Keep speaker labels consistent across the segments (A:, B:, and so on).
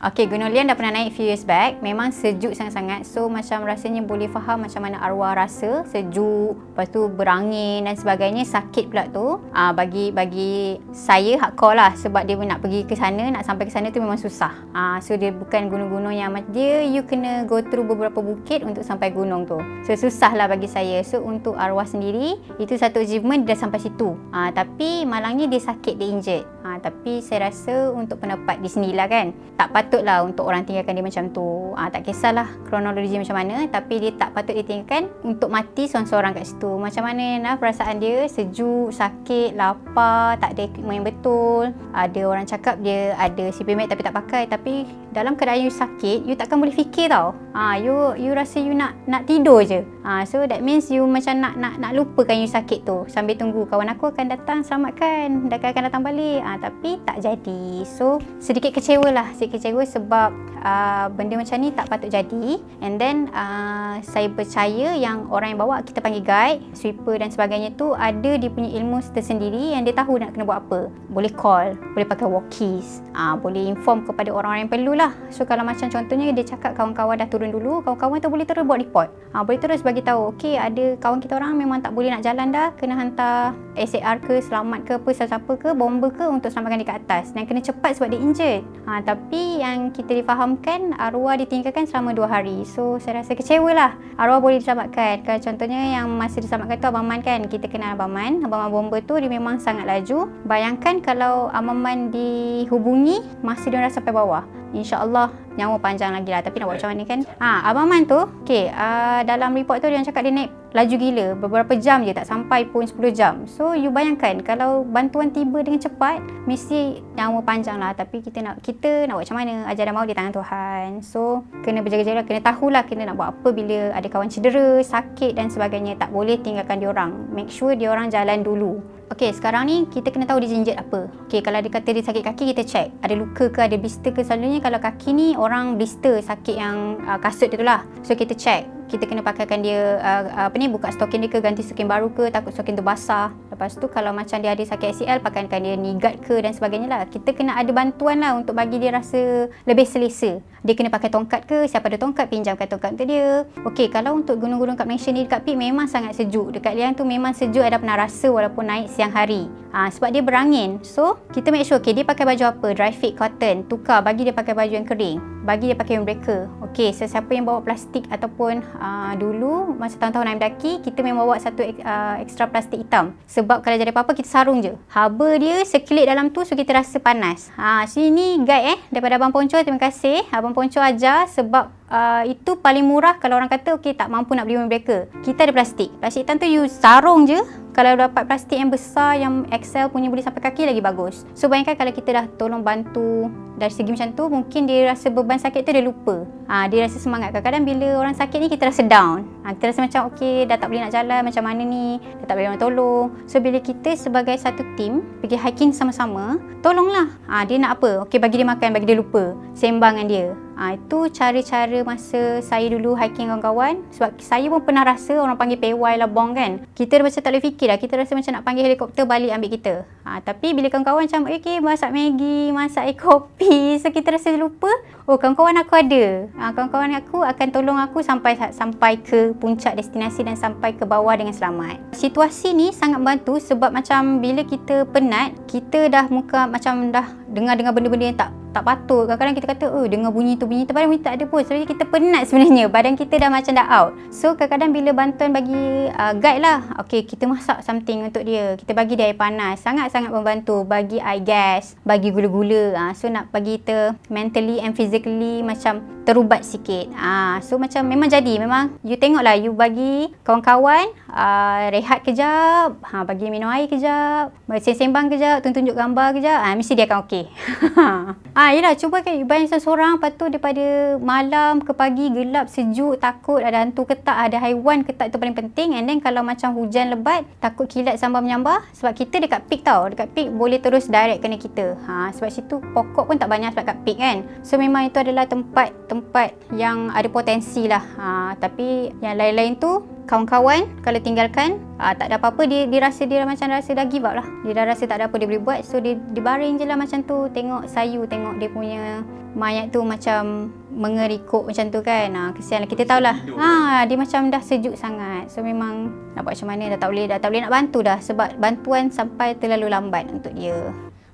A: Okay, Gunung Lian dah pernah naik few years back. Memang sejuk sangat-sangat. So, macam rasanya boleh faham macam mana arwah rasa. Sejuk, lepas tu berangin dan sebagainya. Sakit pula tu. Uh, bagi bagi saya hardcore lah. Sebab dia nak pergi ke sana, nak sampai ke sana tu memang susah. Uh, so, dia bukan gunung-gunung yang macam dia, you kena go through beberapa bukit untuk sampai gunung tu. So, susah lah bagi saya. So, untuk arwah sendiri, itu satu achievement dia dah sampai situ. Uh, tapi malangnya dia sakit, dia injured. Uh, tapi saya rasa untuk pendapat di sinilah kan. Tak patutlah untuk orang tinggalkan dia macam tu. Ha, tak kisahlah kronologi macam mana tapi dia tak patut ditinggalkan untuk mati seorang-seorang kat situ. Macam mana nah perasaan dia sejuk, sakit, lapar, tak ada yang betul. Ada orang cakap dia ada CPAP mat tapi tak pakai tapi dalam keadaan you sakit, you takkan boleh fikir tau. Ha, you you rasa you nak nak tidur je. Ha, so that means you macam nak nak nak lupakan you sakit tu sambil tunggu kawan aku akan datang selamatkan. Dah akan datang balik. Ha, tapi tak jadi. So sedikit kecewa lah. Sedikit kecewa sebab uh, benda macam ni tak patut jadi. And then uh, saya percaya yang orang yang bawa kita panggil guide, sweeper dan sebagainya tu ada dia punya ilmu tersendiri yang dia tahu nak kena buat apa. Boleh call, boleh pakai walkies, uh, boleh inform kepada orang-orang yang perlu lah. So kalau macam contohnya dia cakap kawan-kawan dah turun dulu, kawan-kawan tu boleh terus buat report. Ha, boleh terus bagi tahu, okey ada kawan kita orang memang tak boleh nak jalan dah, kena hantar SAR ke, selamat ke, apa, siapa ke, bomba ke untuk selamatkan dia ke atas. Dan kena cepat sebab dia injured. Ha, tapi yang kita difahamkan, arwah ditinggalkan selama 2 hari. So saya rasa kecewa lah. Arwah boleh diselamatkan. Kalau contohnya yang masa diselamatkan tu Abang Man kan, kita kenal Abang Man. Abang Man bomba tu dia memang sangat laju. Bayangkan kalau Abang Man dihubungi, masa dia orang sampai bawah. InsyaAllah nyawa panjang lagi lah. Tapi nak buat macam mana kan? ha, Abang Man tu okay, uh, Dalam report tu dia cakap dia naik laju gila Beberapa jam je tak sampai pun 10 jam So you bayangkan Kalau bantuan tiba dengan cepat Mesti nyawa panjang lah Tapi kita nak kita nak buat macam mana Ajar dan mahu di tangan Tuhan So kena berjaga-jaga Kena tahulah kena nak buat apa Bila ada kawan cedera Sakit dan sebagainya Tak boleh tinggalkan diorang Make sure diorang jalan dulu Okey, sekarang ni kita kena tahu dia jinjit apa. Okey, kalau dia kata dia sakit kaki, kita check. Ada luka ke, ada blister ke. Selalunya kalau kaki ni orang blister, sakit yang uh, kasut tu lah. So, kita check kita kena pakaikan dia uh, apa ni buka stokin dia ke ganti stokin baru ke takut stokin tu basah. Lepas tu kalau macam dia ada sakit ACL pakaikan dia knee guard ke dan sebagainya lah. Kita kena ada bantuan lah untuk bagi dia rasa lebih selesa. Dia kena pakai tongkat ke siapa ada tongkat pinjamkan tongkat untuk dia. Okey, kalau untuk gunung-gunung kat Malaysia ni dekat Peak memang sangat sejuk. Dekat Liang tu memang sejuk ada pernah rasa walaupun naik siang hari. Ha, sebab dia berangin. So kita make sure okay, dia pakai baju apa? Dry fit cotton. Tukar bagi dia pakai baju yang kering bagi dia pakai windbreaker. Okey, sesiapa yang bawa plastik ataupun uh, dulu masa tahun-tahun naik mendaki, kita memang bawa satu uh, ekstra plastik hitam. Sebab kalau jadi apa-apa kita sarung je. Haba dia sekelip dalam tu so kita rasa panas. Ha, sini guide eh daripada Abang Ponco terima kasih. Abang Ponco ajar sebab uh, itu paling murah kalau orang kata okey tak mampu nak beli windbreaker. Kita ada plastik. Plastik hitam tu you sarung je kalau dapat plastik yang besar yang XL punya boleh sampai kaki lagi bagus. So bayangkan kalau kita dah tolong bantu dari segi macam tu mungkin dia rasa beban sakit tu dia lupa. Ha, dia rasa semangat. Kadang-kadang bila orang sakit ni kita rasa down. Ha, kita rasa macam okey dah tak boleh nak jalan macam mana ni. Dah tak boleh orang tolong. So bila kita sebagai satu team pergi hiking sama-sama tolonglah. Ha, dia nak apa? Okey bagi dia makan, bagi dia lupa. Sembang dengan dia. Ha, itu cara-cara masa saya dulu hiking kawan-kawan sebab saya pun pernah rasa orang panggil pewai lah bong kan. Kita dah macam tak boleh fikir lah kita rasa macam nak panggil helikopter balik ambil kita. Ha, tapi bila kawan-kawan macam okay masak maggi masak air kopi so kita rasa lupa oh kawan-kawan aku ada. Ha, kawan-kawan aku akan tolong aku sampai sampai ke puncak destinasi dan sampai ke bawah dengan selamat. Situasi ni sangat membantu sebab macam bila kita penat kita dah muka macam dah dengar-dengar benda-benda yang tak tak patut. Kadang-kadang kita kata, oh dengar bunyi tu, bunyi tu. Padahal bunyi tak ada pun. Sebenarnya kita penat sebenarnya. Badan kita dah macam dah out. So kadang-kadang bila bantuan bagi uh, guide lah. Okay, kita masak something untuk dia. Kita bagi dia air panas. Sangat-sangat membantu. Bagi air gas. Bagi gula-gula. Uh, so nak bagi kita mentally and physically macam terubat sikit. Uh, so macam memang jadi. Memang you tengok lah. You bagi kawan-kawan uh, rehat kejap. Ha, bagi minum air kejap. Sembang kejap. Tunjuk-tunjuk gambar kejap. Uh, mesti dia akan okay. Ah, yelah, cuba kan bayangkan seorang lepas tu daripada malam ke pagi gelap, sejuk, takut, ada hantu ketak, ada haiwan ketak itu paling penting. And then kalau macam hujan lebat, takut kilat sambar menyambar. Sebab kita dekat peak tau. Dekat peak boleh terus direct kena kita. Ha, sebab situ pokok pun tak banyak sebab kat peak kan. So memang itu adalah tempat-tempat yang ada potensi lah. Ha, tapi yang lain-lain tu kawan-kawan kalau tinggalkan aa, tak ada apa-apa dia, dia rasa dia macam rasa dah give up lah dia dah rasa tak ada apa dia boleh buat so dia, dia baring je lah macam tu tengok sayu tengok dia punya mayat tu macam mengerikuk macam tu kan. Ha, kesian lah. Kita tahulah.
B: Hidup
A: Ha, dia macam dah sejuk sangat. So memang nak buat macam mana dah tak boleh dah tak boleh nak bantu dah sebab bantuan sampai terlalu lambat untuk dia.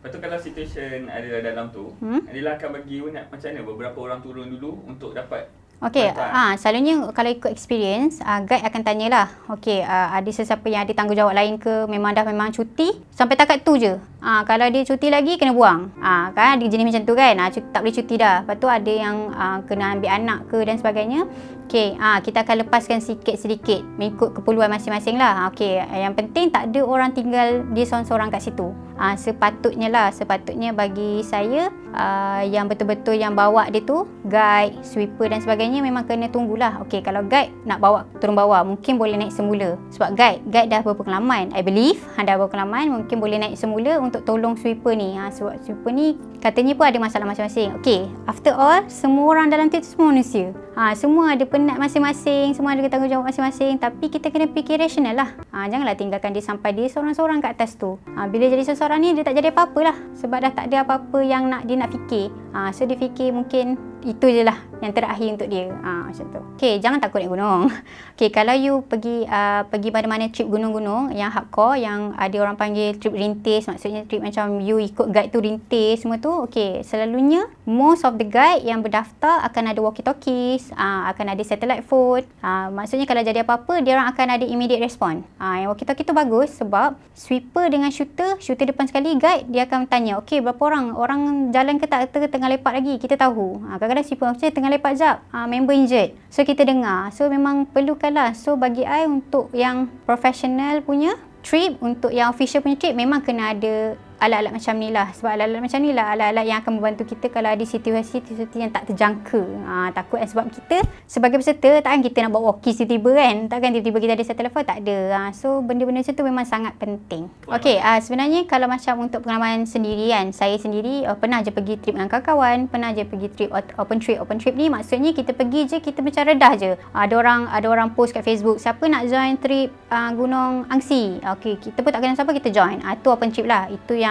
B: Lepas tu kalau situasi ada dalam tu,
A: Hmm?
B: Adila akan bagi macam mana beberapa orang turun dulu untuk dapat
A: Okey, ah selalunya kalau ikut experience, uh, guide akan tanyalah. Okey, uh, ada sesiapa yang ada tanggungjawab lain ke, memang dah memang cuti, sampai takat tu je. Ah kalau dia cuti lagi kena buang. Ah kan ada jenis macam tu kan. Ah cuti, tak boleh cuti dah. Lepas tu ada yang uh, kena ambil anak ke dan sebagainya. Okey, ah kita akan lepaskan sikit sedikit mengikut keperluan masing-masing lah. Ah, Okey, yang penting tak ada orang tinggal dia seorang-seorang kat situ. Ah sepatutnya lah, sepatutnya bagi saya uh, yang betul-betul yang bawa dia tu guide, sweeper dan sebagainya memang kena tunggulah. Okey, kalau guide nak bawa turun bawah mungkin boleh naik semula. Sebab guide, guide dah berpengalaman. I believe anda berpengalaman mungkin boleh naik semula untuk tolong sweeper ni. Ha, sebab sweeper ni katanya pun ada masalah masing-masing. Okey, after all semua orang dalam tu semua manusia. Ha, semua ada penat masing-masing, semua ada tanggungjawab masing-masing tapi kita kena fikir rasional lah. Ha, janganlah tinggalkan dia sampai dia seorang-seorang kat atas tu. Ha, bila jadi seorang ni dia tak jadi apa-apa lah sebab dah tak ada apa-apa yang nak dia nak fikir. Ha, so dia fikir mungkin itu je lah yang terakhir untuk dia. Ha, macam tu. Okay, jangan takut naik gunung. Okay, kalau you pergi uh, pergi mana-mana trip gunung-gunung yang hardcore, yang ada orang panggil trip rintis, maksudnya trip macam you ikut guide tu rintis semua tu, okay, selalunya most of the guide yang berdaftar akan ada walkie-talkies, uh, akan ada satellite phone. Uh, maksudnya kalau jadi apa-apa, dia orang akan ada immediate response. Uh, yang walkie-talkie tu bagus sebab sweeper dengan shooter, shooter depan sekali, guide dia akan tanya, okay, berapa orang? Orang jalan ke tak? Tengah lepak lagi? Kita tahu. Uh, kadang-kadang sweeper macam tengah lepak jap, uh, member injured. So kita dengar. So memang perlukanlah. So bagi I untuk yang professional punya trip, untuk yang official punya trip memang kena ada alat-alat macam ni lah. Sebab alat-alat macam ni lah alat-alat yang akan membantu kita kalau ada situasi-situasi yang tak terjangka. Ha, takut kan sebab kita sebagai peserta takkan kita nak bawa walkie tiba-tiba kan. Takkan tiba-tiba kita ada set telefon, tak ada. Ha, so benda-benda macam tu memang sangat penting. Okey, uh, sebenarnya kalau macam untuk pengalaman sendiri kan, saya sendiri uh, pernah je pergi trip dengan kawan-kawan, pernah je pergi trip open trip. Open trip ni maksudnya kita pergi je, kita macam redah je. Uh, ada orang ada orang post kat Facebook, siapa nak join trip uh, Gunung Angsi? Okey, kita pun tak kenal siapa, kita join. Uh, tu open trip lah. Itu yang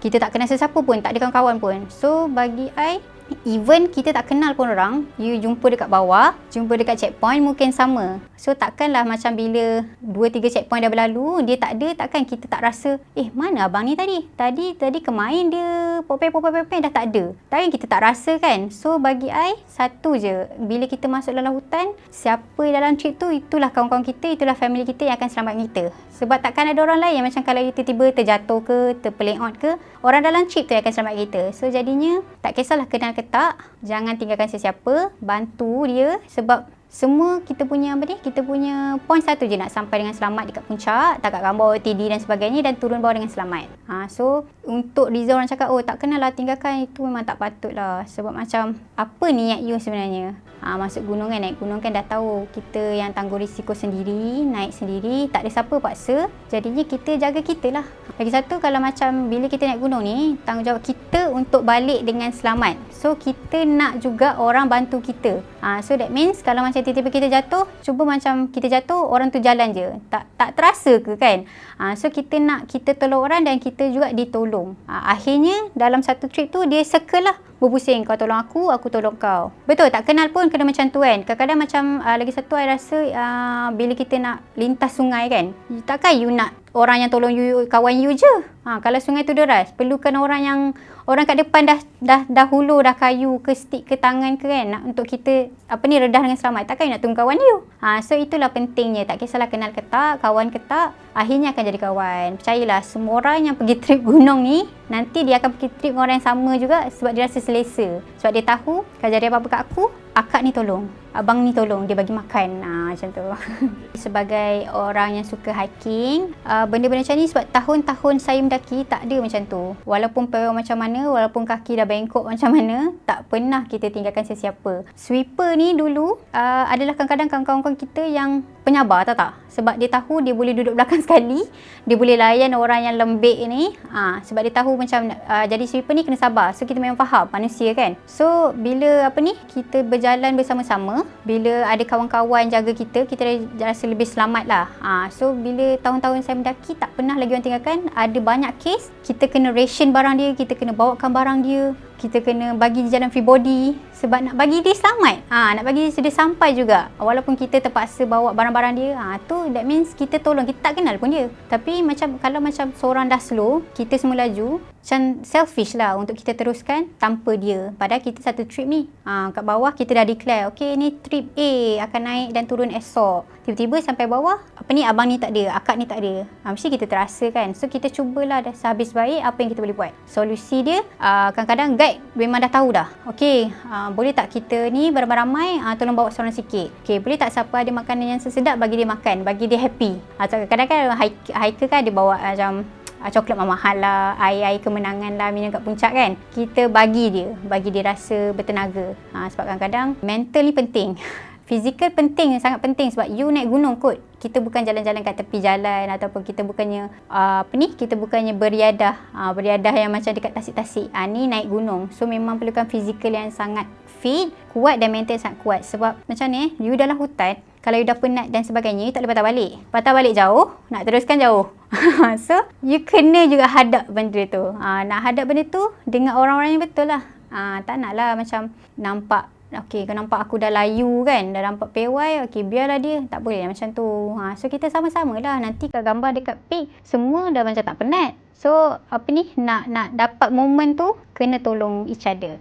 A: kita tak kenal sesiapa pun, tak ada kawan-kawan pun. So bagi I, even kita tak kenal pun orang, you jumpa dekat bawah, jumpa dekat checkpoint mungkin sama. So takkanlah macam bila 2-3 checkpoint dah berlalu, dia tak ada, takkan kita tak rasa, eh mana abang ni tadi? Tadi tadi kemain dia popeng-popeng-popeng dah tak ada. Takkan kita tak rasa kan? So bagi I, satu je, bila kita masuk dalam hutan, siapa dalam trip tu, itulah kawan-kawan kita, itulah family kita yang akan selamatkan kita. Sebab takkan ada orang lain yang macam kalau kita tiba terjatuh ke, terpelengok ke, orang dalam trip tu yang akan selamatkan kita. So jadinya, tak kisahlah kenal ke tak, jangan tinggalkan sesiapa, bantu dia sebab semua kita punya apa ni kita punya point satu je nak sampai dengan selamat dekat puncak tak kat gambar OTD dan sebagainya dan turun bawah dengan selamat. Ha, so untuk Riza orang cakap oh tak kenal lah tinggalkan. Itu memang tak patut lah. Sebab macam apa niat you sebenarnya? Ha, masuk gunung kan naik gunung kan dah tahu kita yang tanggung risiko sendiri naik sendiri tak ada siapa paksa. Jadinya kita jaga kita lah lagi satu kalau macam bila kita naik gunung ni tanggungjawab kita untuk balik dengan selamat. So kita nak juga orang bantu kita. Ha, so that means kalau macam tiba-tiba kita jatuh cuba macam kita jatuh orang tu jalan je. Tak tak terasa ke kan? Ha, so kita nak kita tolong orang dan kita juga ditolong. Ha, akhirnya dalam satu trip tu dia circle lah. Berpusing kau tolong aku aku tolong kau. Betul tak? Kenal pun kena macam tu kan? Kadang-kadang macam uh, lagi satu I rasa uh, bila kita nak lintas sungai kan? Takkan you nak orang yang tolong you kawan you je. Ha, kalau sungai tu deras perlukan orang yang orang kat depan dah dah dah hulur dah kayu ke stick ke tangan ke kan nak untuk kita apa ni redah dengan selamat. Takkan you nak tunggu kawan you? Ha, so itulah pentingnya. Tak kisahlah kenal ke tak kawan ke tak akhirnya akan jadi kawan. Percayalah semua orang yang pergi trip gunung ni nanti dia akan pergi trip dengan orang yang sama juga sebab dia rasa selesa. Sebab dia tahu kalau jadi apa-apa kat aku akak ni tolong abang ni tolong dia bagi makan. Ha, macam tu. Sebagai orang yang suka hiking uh, benda-benda macam ni sebab tahun-tahun saya mendaki tak ada macam tu. Walaupun pewa macam mana walaupun kaki dah bengkok macam mana tak pernah kita tinggalkan sesiapa. Sweeper ni dulu uh, adalah kadang-kadang kawan-kawan kita yang penyabar tak tak? Sebab dia tahu dia boleh duduk belakang sekali dia boleh layan orang yang lembik ni. Ha, sebab dia tahu macam uh, jadi sweeper ni kena sabar. So kita memang faham manusia kan. So bila apa ni kita berjalan bersama-sama bila ada kawan-kawan jaga kita kita rasa lebih selamat lah ha, so bila tahun-tahun saya mendaki tak pernah lagi orang tinggalkan ada banyak kes kita kena ration barang dia kita kena bawakan barang dia kita kena bagi dia jalan free body sebab nak bagi dia selamat. Ha, nak bagi dia sampai juga. Walaupun kita terpaksa bawa barang-barang dia, ha, tu that means kita tolong. Kita tak kenal pun dia. Tapi macam kalau macam seorang dah slow, kita semua laju, macam selfish lah untuk kita teruskan tanpa dia. Padahal kita satu trip ni. Ha, kat bawah kita dah declare, okay ni trip A akan naik dan turun esok. Tiba-tiba sampai bawah, apa ni abang ni tak ada, akak ni tak ada. Ha, mesti kita terasa kan. So kita cubalah dah sehabis baik apa yang kita boleh buat. Solusi dia, uh, kadang-kadang guide memang dah tahu dah. Okay, uh, boleh tak kita ni beramai-ramai uh, tolong bawa seorang sikit. Okay, boleh tak siapa ada makanan yang sesedap bagi dia makan, bagi dia happy. Uh, kadang-kadang hiker kan dia bawa macam uh, coklat mahal lah, air-air kemenangan lah minum kat puncak kan. Kita bagi dia, bagi dia rasa bertenaga. Ha, sebab kadang-kadang mental ni penting. Fizikal penting, sangat penting sebab you naik gunung kot. Kita bukan jalan-jalan kat tepi jalan ataupun kita bukannya uh, apa ni? Kita bukannya beriadah. Uh, beriadah yang macam dekat tasik-tasik. Uh, ni naik gunung. So memang perlukan fizikal yang sangat fit, kuat dan mental sangat kuat. Sebab macam ni, you dalam hutan, kalau you dah penat dan sebagainya, you tak boleh patah balik. Patah balik jauh, nak teruskan jauh. so, you kena juga hadap benda tu. Uh, nak hadap benda tu dengan orang-orang yang betul lah. Uh, tak nak lah macam nampak Okey, kau nampak aku dah layu kan, dah nampak pewai, okey biarlah dia, tak boleh lah macam tu. Ha, so kita sama-sama lah, nanti kalau gambar dekat pic, semua dah macam tak penat. So, apa ni, nak nak dapat momen tu, kena tolong each other.